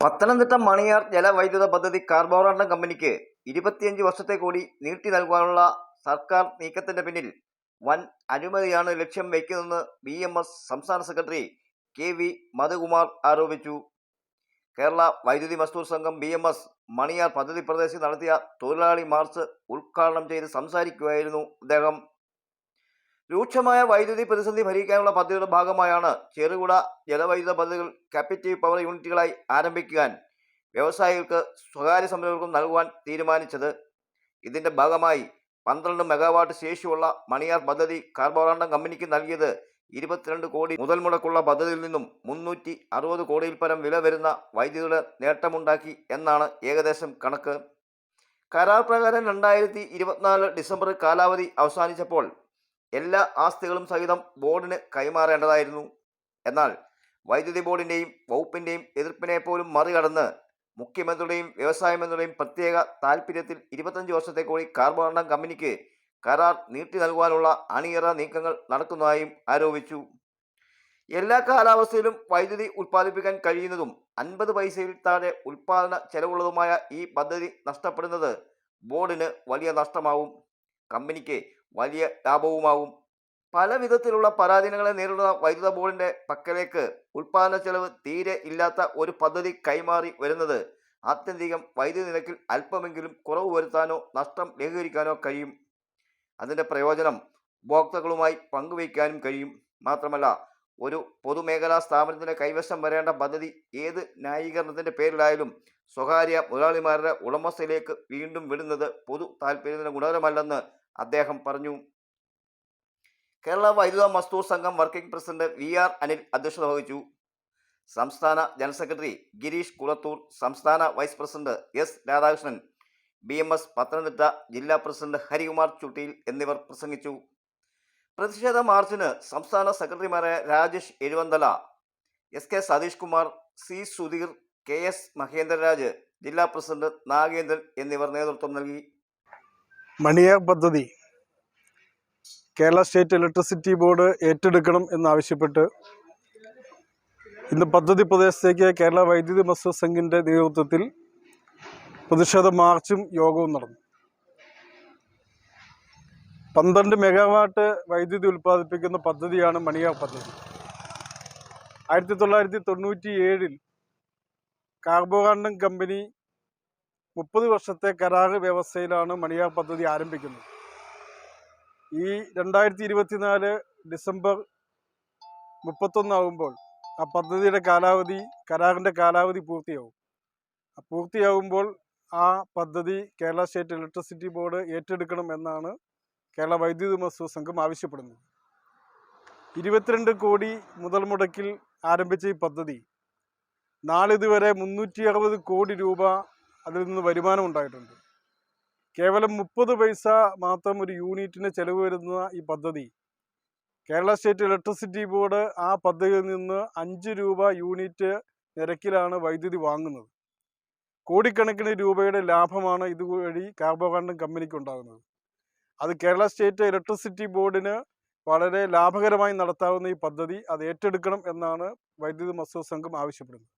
പത്തനംതിട്ട മണിയാർ ജലവൈദ്യുത പദ്ധതി കാർബോറാണ്ടം കമ്പനിക്ക് ഇരുപത്തിയഞ്ച് വർഷത്തെ കൂടി നീട്ടി നൽകാനുള്ള സർക്കാർ നീക്കത്തിന്റെ പിന്നിൽ വൻ അനുമതിയാണ് ലക്ഷ്യം വയ്ക്കുന്നതെന്ന് ബി എം എസ് സംസ്ഥാന സെക്രട്ടറി കെ വി മധുകുമാർ ആരോപിച്ചു. കേരള വൈദ്യുതി മസ്തൂർ സംഘം ബി എം എസ് മണിയാർ പദ്ധതി പ്രദേശത്ത് നടത്തിയ തൊഴിലാളി മാർച്ച് ഉദ്ഘാടനം ചെയ്ത് സംസാരിക്കുകയായിരുന്നു അദ്ദേഹം രൂക്ഷമായ വൈദ്യുതി പ്രതിസന്ധി പരിഹരിക്കാനുള്ള പദ്ധതിയുടെ ഭാഗമായാണ് ചെറുകുട ജലവൈദ്യുത പദ്ധതികൾ കാപ്പിറ്റീവ് പവർ യൂണിറ്റുകളായി ആരംഭിക്കാൻ വ്യവസായികൾക്ക് സ്വകാര്യ സംരംഭകർക്കും നൽകുവാൻ തീരുമാനിച്ചത്. ഇതിന്റെ ഭാഗമായി പന്ത്രണ്ട് മെഗാവാട്ട് ശേഷിയുള്ള മണിയാർ പദ്ധതി കാർബോറാണ്ടം കമ്പനിക്ക് നൽകിയത് ഇരുപത്തിരണ്ട് കോടി മുതൽ മുടക്കുള്ള പദ്ധതിയിൽ നിന്നും മുന്നൂറ്റി അറുപത് കോടിയിൽ പരം വില വരുന്ന വൈദ്യുതിയുടെ നേട്ടമുണ്ടാക്കി എന്നാണ് ഏകദേശം കണക്ക്. കരാർ പ്രകാരം രണ്ടായിരത്തി ഇരുപത്തിനാല് ഡിസംബർ കാലാവധി അവസാനിച്ചപ്പോൾ എല്ലാ ആസ്തികളും സഹിതം ബോർഡിന് കൈമാറേണ്ടതായിരുന്നു. എന്നാൽ വൈദ്യുതി ബോർഡിന്റെയും വകുപ്പിന്റെയും എതിർപ്പിനെ പോലും മറികടന്ന് മുഖ്യമന്ത്രിയുടെയും വ്യവസായ മന്ത്രിയുടെയും പ്രത്യേക താൽപ്പര്യത്തിൽ ഇരുപത്തഞ്ച് വർഷത്തെ കൂടി കാർബോണ്ടം കമ്പനിക്ക് കരാർ നീട്ടി നൽകുവാനുള്ള അണിയറ നീക്കങ്ങൾ നടക്കുന്നതായും ആരോപിച്ചു. എല്ലാ കാലാവസ്ഥയിലും വൈദ്യുതി ഉൽപ്പാദിപ്പിക്കാൻ കഴിയുന്നതും അൻപത് പൈസയിൽ താഴെ ഉൽപ്പാദന ചെലവുള്ളതുമായ ഈ പദ്ധതി നഷ്ടപ്പെടുന്നത് ബോർഡിന് വലിയ നഷ്ടമാവും. കമ്പനിക്ക് വലിയ ലാഭവുമാവും. പല വിധത്തിലുള്ള പരാധീനങ്ങളെ നേരിടുന്ന വൈദ്യുത ബോർഡിന്റെ പക്കലേക്ക് ഉൽപാദന ചെലവ് തീരെ ഇല്ലാത്ത ഒരു പദ്ധതി കൈമാറി വരുന്നത് ആത്യന്തികം വൈദ്യുതി നിരക്കിൽ അല്പമെങ്കിലും കുറവ് വരുത്താനോ നഷ്ടം ലഘൂകരിക്കാനോ കഴിയും. അതിന്റെ പ്രയോജനം ഉപഭോക്താക്കളുമായി പങ്കുവയ്ക്കാനും കഴിയും. മാത്രമല്ല ഒരു പൊതുമേഖലാ സ്ഥാപനത്തിന്റെ കൈവശം വരേണ്ട പദ്ധതി ഏത് ന്യായീകരണത്തിന്റെ പേരിലായാലും സ്വകാര്യ മുതലാളിമാരുടെ ഉടമസ്ഥയിലേക്ക് വീണ്ടും വിടുന്നത് പൊതു താല്പര്യത്തിന് ഗുണകരമല്ലെന്ന് അദ്ദേഹം പറഞ്ഞു Kerala Vaidyuta Mazdoor Sangham working president V R Anil അധ്യക്ഷത വഹിച്ചു. സംസ്ഥാന ജനറൽ സെക്രട്ടറി ഗിരീഷ് കുളത്തൂർ സംസ്ഥാന vice president S Radhakrishnan B M S Pathanamthitta ജില്ലാ പ്രസിഡന്റ് ഹരികുമാർ ചുട്ടിയിൽ എന്നിവർ പ്രസംഗിച്ചു. പ്രതിഷേധ മാർച്ചിന് സംസ്ഥാന സെക്രട്ടറിമാരായ Rajesh Ezhuvanthala S K Satheesh Kumar C Sudheer K S Mahendraraj ജില്ലാ പ്രസിഡന്റ് നാഗേന്ദ്രൻ എന്നിവർ നേതൃത്വം നൽകി. മണിയാർ പദ്ധതി. കേരള സ്റ്റേറ്റ് ഇലക്ട്രിസിറ്റി ബോർഡ് ഏറ്റെടുക്കണം എന്നാവശ്യപ്പെട്ട് ഇന്ന് പദ്ധതി പ്രദേശത്തേക്ക് കേരള വൈദ്യുതി മസ്ദൂർ സംഘിന്റെ നേതൃത്വത്തിൽ പ്രതിഷേധ മാർച്ചും യോഗവും നടന്നു. പന്ത്രണ്ട് മെഗാവാട്ട് വൈദ്യുതി ഉൽപ്പാദിപ്പിക്കുന്ന പദ്ധതിയാണ് മണിയാർ പദ്ധതി. ആയിരത്തി തൊള്ളായിരത്തി തൊണ്ണൂറ്റി ഏഴിൽ കാർബോകാണ്ടം കമ്പനി മുപ്പത് വർഷത്തെ കരാർ വ്യവസ്ഥയിലാണ് മണിയാർ പദ്ധതി ആരംഭിക്കുന്നത്. ഈ രണ്ടായിരത്തി ഇരുപത്തിനാല് ഡിസംബർ മുപ്പത്തൊന്നാകുമ്പോൾ ആ പദ്ധതിയുടെ കാലാവധി കരാറിന്റെ കാലാവധി പൂർത്തിയാവും. പൂർത്തിയാകുമ്പോൾ ആ പദ്ധതി കേരള സ്റ്റേറ്റ് ഇലക്ട്രിസിറ്റി ബോർഡ് ഏറ്റെടുക്കണം എന്നാണ് കേരള വൈദ്യുതി മസ്തു സംഘം ആവശ്യപ്പെടുന്നത്. ഇരുപത്തിരണ്ട് കോടി മുതൽ മുടക്കിൽ ആരംഭിച്ച ഈ പദ്ധതി നാളിതുവരെ മുന്നൂറ്റി അറുപത് കോടി രൂപ അതിൽ നിന്ന് വരുമാനം ഉണ്ടായിട്ടുണ്ട്. കേവലം മുപ്പത് പൈസ മാത്രം ഒരു യൂണിറ്റിന് ചെലവ് വരുന്ന ഈ പദ്ധതി കേരള സ്റ്റേറ്റ് ഇലക്ട്രിസിറ്റി ബോർഡ് ആ പദ്ധതിയിൽ നിന്ന് അഞ്ച് രൂപ യൂണിറ്റ് നിരക്കിലാണ് വൈദ്യുതി വാങ്ങുന്നത്. കോടിക്കണക്കിന് രൂപയുടെ ലാഭമാണ് ഇതുവഴി കാർബോകാണ്ടം കമ്പനിക്ക് ഉണ്ടാകുന്നത്. അത് കേരള സ്റ്റേറ്റ് ഇലക്ട്രിസിറ്റി ബോർഡിന് വളരെ ലാഭകരമായി നടത്താവുന്ന ഈ പദ്ധതി അത് ഏറ്റെടുക്കണം എന്നാണ് വൈദ്യുതി മസ്ദൂർ സംഘം ആവശ്യപ്പെടുന്നത്.